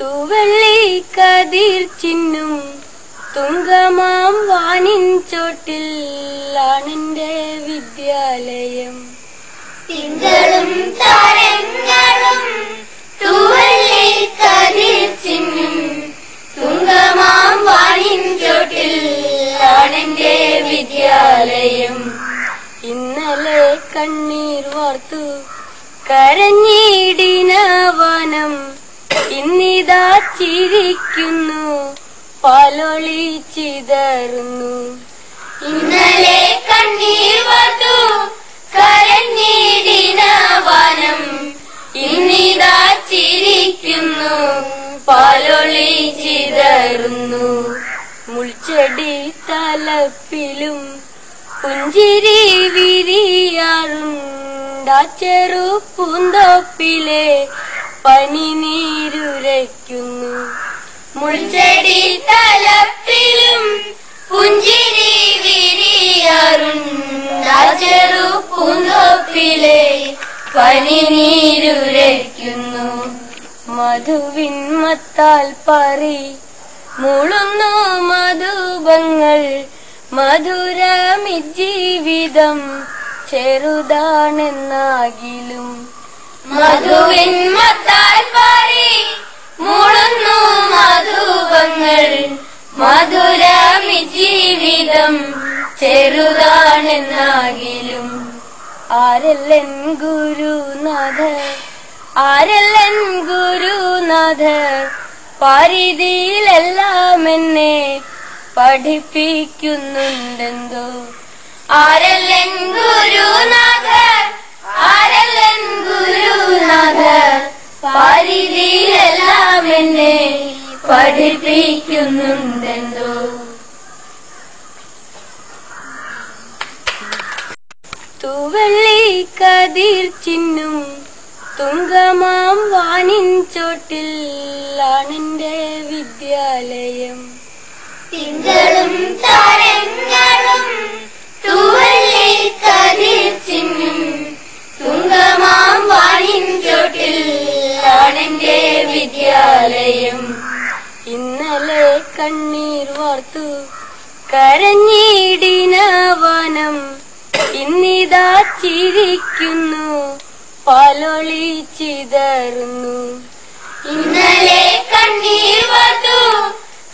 തൂവള്ളി കതിർ ചിന്നും തുങ്കമാം വാനിൻ ചോട്ടിൽ ആണെന്റെ വിദ്യാലയം. തിങ്കളും താരങ്ങളും തൂവള്ളി കതിർ ചിന്നും തുങ്കമാം വാനിൻ ചോട്ടിൽ ആണെന്റെ വിദ്യാലയം. ഇന്നലെ കണ്ണീർ വാർത്തു കരഞ്ഞിടിന ഇന്നിതാ ചിരിക്കുന്നു പാലൊളി ചിതറുന്നു. ഇന്നലെ കണ്ണീർ വന്നു വനം. ഇന്നിതാ ചിരിക്കുന്നു പാലൊളി ചിതറുന്നു. മുൾച്ചെടി തലപ്പിലും പുഞ്ചിരി വിരിയാറുണ്ടാ ചെറു പൂന്തോപ്പിലെ പനി നീരുരയ്ക്കുന്നു. മുൾച്ചെടി തലത്തിലും പുഞ്ചിരി വിരിയാറുണ്ടാ. ചെറു പൂന്തോപ്പിലെ പനി നീരുരയ്ക്കുന്നു. മധുവിൻ മത്താൽ പറി മുളുന്നു മധുപങ്ങൾ. മധുരമി ജീവിതം ചെറുതാണെന്നാകിലും മധുവിൻ മത്താൽ പാറി മൂളുന്നു മധുപങ്ങൾ മധുരമി ജീവിതം ചെറുതാണെന്നാകിലും. ആരല്ലൻ ഗുരുനാഥ ആരല്ലൻ ഗുരുനാഥ പരിധിയിലെല്ലാം എന്നെ പഠിപ്പിക്കുന്നുണ്ടെന്തോ. ആരല്ലൻ ഗുരുനാഥ പാരിതിയിലെല്ലാം എന്നെ പഠിപ്പിക്കുന്നുണ്ടെന്തോ. തൂവള്ളി കതിർ ചിന്നും തുങ്കമാം വാനിൻ ചോട്ടിൽ വിദ്യാലയം. തിങ്കളും താരങ്ങളും തൂവള്ളി കതിർ കണ്ണീർ വാർത്തു. കരഞ്ഞിടിന വനം ഇന്നിതാ ചിരിക്കുന്നു. പാലൊളി ചിതറുന്നു. ഇന്നലെ കണ്ണീർ വാർത്തു.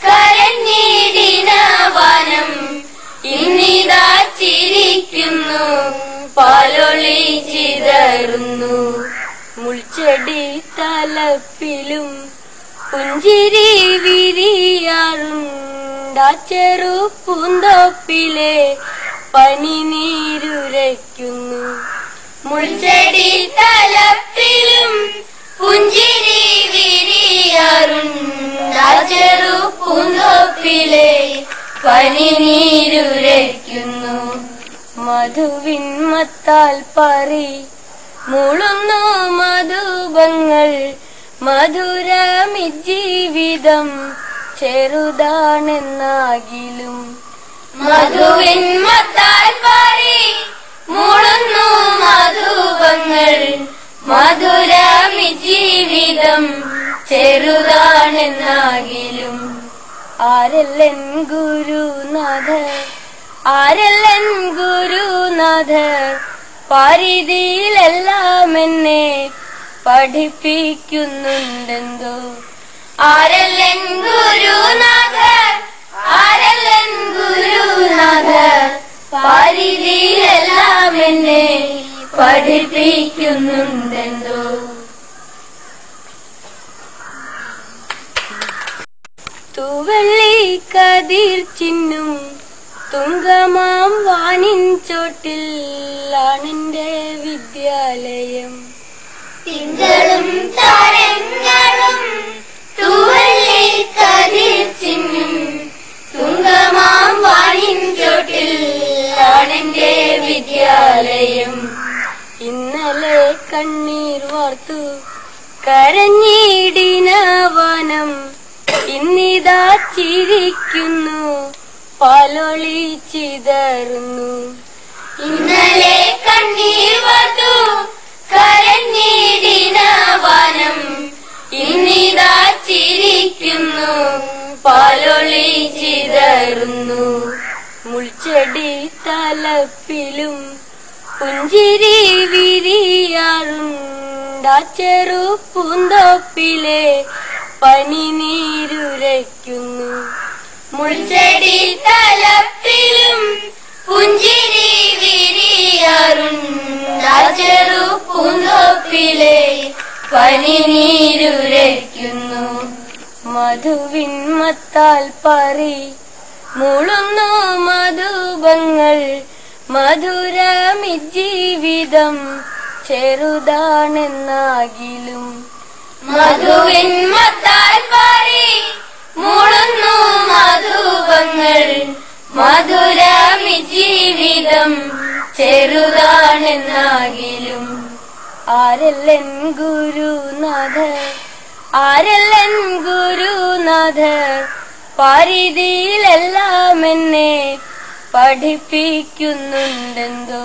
കരഞ്ഞിടിന വനം ഇന്നിതാ ചിരിക്കുന്നു. പാലൊളി ചിതറുന്നു. മുൾച്ചെടി തലപ്പിലും പുഞ്ചിരി വിരിയാറുണ്ടാ ചെറു പൂന്തോപ്പിലെ പനി നീരുരയ്ക്കുന്നു മുൾച്ചെടി തലത്തിലും പുഞ്ചിരി വിരിയാറുണ്ടാ ചെറു പൂന്തോപ്പിലെ പനി നീരുരയ്ക്കുന്നു മധുവിൻ മത്താൽ പറി മുളുന്നു മധുപങ്ങൾ മധുരമി ജീവിതം ചെറുതാണെന്നാകിലും മധുവിൻ പാറി മൂളുന്നു മധുവങ്ങൾ. മധുരമി ജീവിതം ചെറുതാണെന്നാകിലും. ആരല്ലൻ ഗുരുനാഥ ആരല്ലൻ ഗുരുനാഥ പരിധിയിലെല്ലാം എന്നെ പഠിപ്പിക്കുന്നുണ്ടെന്തോ? ആരല്ലൻ ഗുരുനാഥ ആരല്ലൻ ഗുരുനാഥ പാരിതിയിലെല്ലാം എന്നെ പഠിപ്പിക്കുന്നുണ്ടെന്തോ? തൂവള്ളി കതിർ ചിന്നും തുങ്കമാം വാനിൻ ചോട്ടിൽ വിദ്യാലയം. തിങ്കളും താരങ്ങളും തൂവള്ളി കതിർ ചിന്നും തുങ്കമാം വാണിൻ ചോട്ടിൽ ആണെന്റെ ഇന്നലെ കണ്ണീർ വാർത്തു കരഞ്ഞിടിന വനം. ഇന്നിതാ ചിരിക്കുന്നു പാലൊളി ചിതറുന്നു. ഇന്നലെ കണ്ണീർ വന്നു കരഞ്ഞിടിന വനം ഇന്നിതാ ചിരി പാലൊളി ചിതറുന്നു. മുൾച്ചെടി തലപ്പിലും പുഞ്ചിരി വിരിയാറുണ്ടാച്ചെറു പൂന്തോപ്പിലെ പനി നീരുരയ്ക്കുന്നു മുൾച്ചെടി തലപ്പിലും പുഞ്ചിരി വിരിയാറുണ്ട്. പനിനീരുരയ്ക്കുന്നു. പനി നീരുരയ്ക്കുന്നു മധുവിൻ മത്താൽ പറി മുളുന്നു മധുപങ്ങൾ. മധുരമി ജീവിതം ചെറുതാണെന്നാകിലും. മധുവിൻ മത്താൽ പറി മുളുന്നു മധുപങ്ങൾ. മധുരമി ജീവിതം ചെറുതാണെന്നാകിലും ആരല്ലൻ ഗുരുനാഥ ആരല്ലൻ ഗുരുനാഥ പരിധിയിലെല്ലാം എന്നെ പഠിപ്പിക്കുന്നുണ്ടെന്തോ?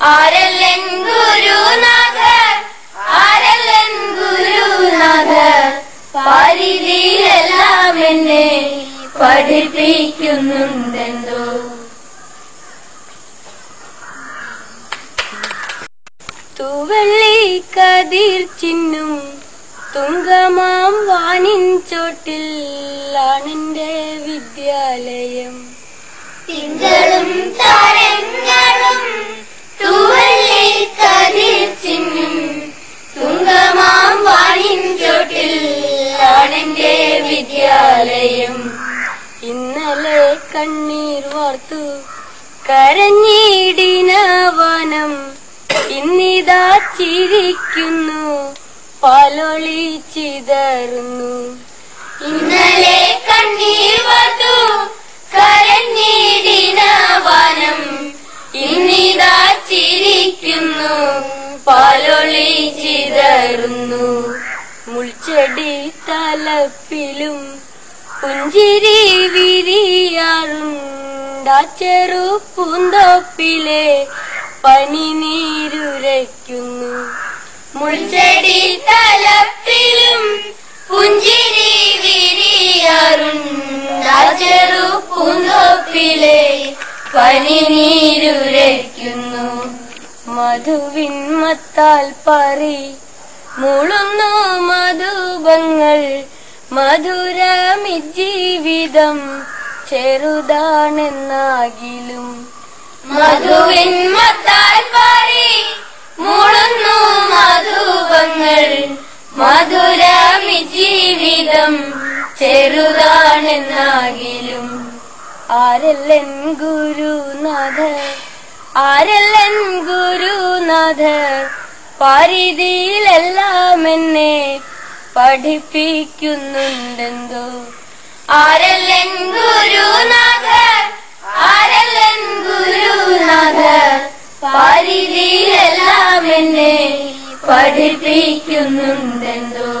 ആരല്ലൻ ഗുരുനാഥ ആരല്ലൻ ഗുരുനാഥ പരിധിയിലെല്ലാം എന്നെ പഠിപ്പിക്കുന്നുണ്ടെന്തോ? തൂവള്ളി കതിർ ചിന്നും തുങ്കമാം വാനിൻ ചോട്ടിലാണെന്റെ വിദ്യാലയം. തിങ്കളും താരങ്ങളും തൂവെള്ളി കതിർ ചിന്നും തുങ്കമാം വാനിൻ ചോട്ടിൽ ആണെന്റെ വിദ്യാലയം. ഇന്നലെ കണ്ണീർ വാർത്തു കരഞ്ഞിടിന വനം ഇന്നിതാ ചിരിക്കുന്നു പാലൊളി ചിതറുന്നു. ഇന്നലെ കണ്ണീർ വന്നു. കരഞ്ഞിടിന വനം. ഇന്നിതാ ചിരിക്കുന്നു പാലൊളി ചിതറുന്നു. മുൾച്ചെടി തലപ്പിലും പുഞ്ചിരി വിരിയാറുണ്ടാ. ചെറു പൂന്തോപ്പിലെ പനി നീരുരയ്ക്കുന്നു. മുൾച്ചെടി തലത്തിലും പുഞ്ചിരി വിരിയാറുണ്ട്. ചെറു പൂന്തോപ്പിലെ പനി നീരുരയ്ക്കുന്നു. മധുവിൻ മത്താൽ പറി മുളുന്നു മധുപങ്ങൾ. മധുരമി ജീവിതം ചെറുതാണെന്നാകിലും മധുവിൻ മത്താൽ പാറി മൂളുന്നു മധുപങ്ങൾ മധുരമി ജീവിതം ചെറുതാണെന്നാകിലും. ആരല്ലൻ ഗുരുനാഥ ആരല്ലൻ ഗുരുനാഥ പരിധിയിലെല്ലാം എന്നെ പഠിപ്പിക്കുന്നുണ്ടെന്തോ? ആരല്ലൻ ഗുരുനാഥ ആരല്ലൻ ഗുരുനാഥ പരിധിയിലെല്ലാം എന്നെ പഠിപ്പിക്കുന്നുണ്ടെന്തോ?